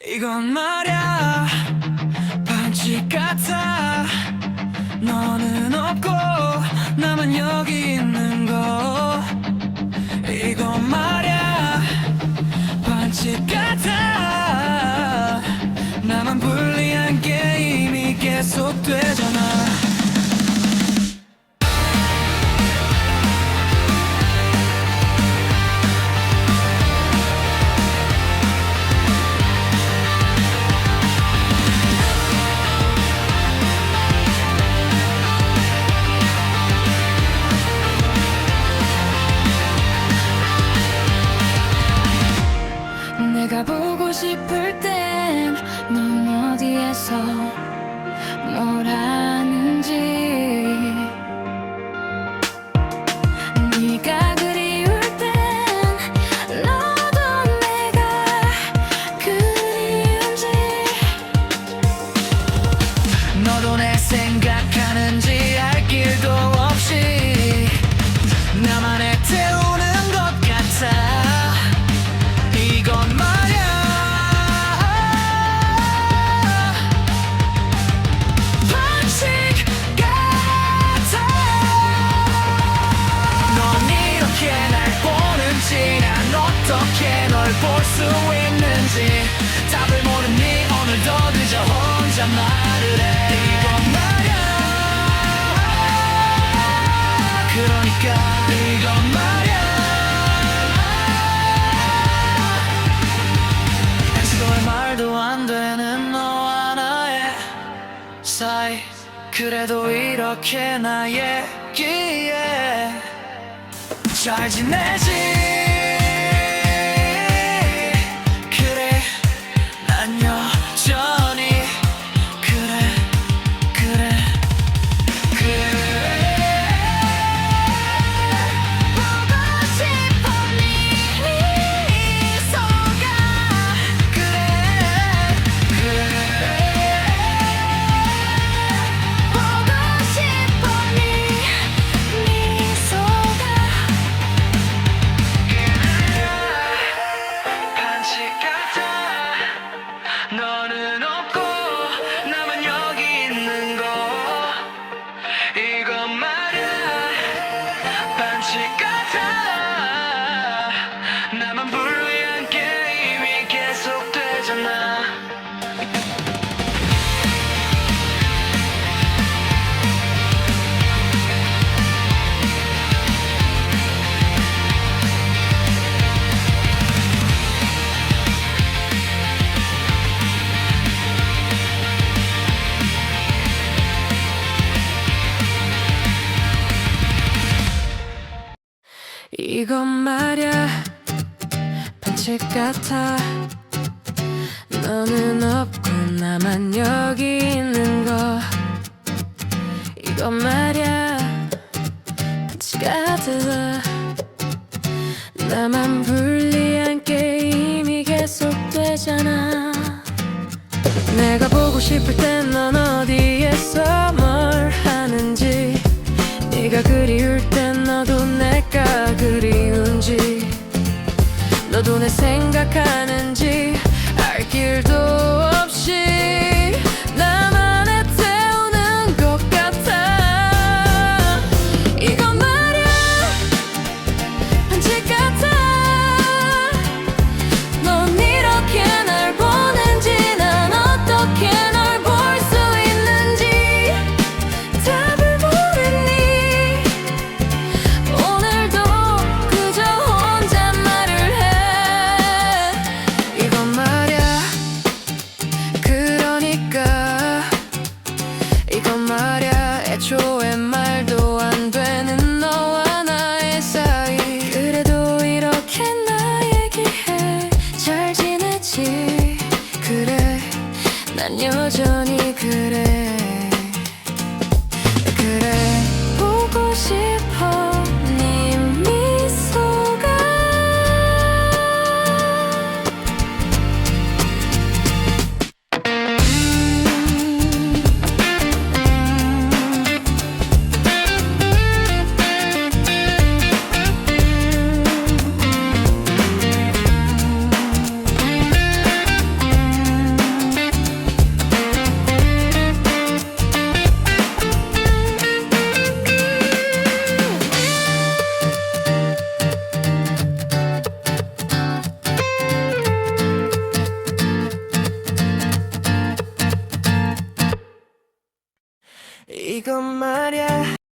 이건 말야. 반칙 같아. 너는 없고 나만 여기 있는 거. 이건 말야. 반칙 같아. 나만 불리한 게임이 계속되잖아 수 있는지 답을 모르니 오늘도 늦어 혼자 말을 해. 이건 말야. 그러니까 이건 말야. 애초에 말도 안 되는 너와 나의 사이. 그래도 이렇게 나 얘기해 잘 지내지 난여 이건 말야. 반칙 같아. 너는 없고 나만 여기 있는 거. 이건 말야. 반칙 같아 나만 불리한 게임이 계속되잖아. 내가 보고 싶을 땐넌뭘 하는지 네가 그리울 땐 너도 내가 그리운지. 너도 내생 말도 안 되는 너와 나의 사이. 그래도 이렇게 나 얘기해. 잘 지내지? 그래. 난 여전히 그래. 그래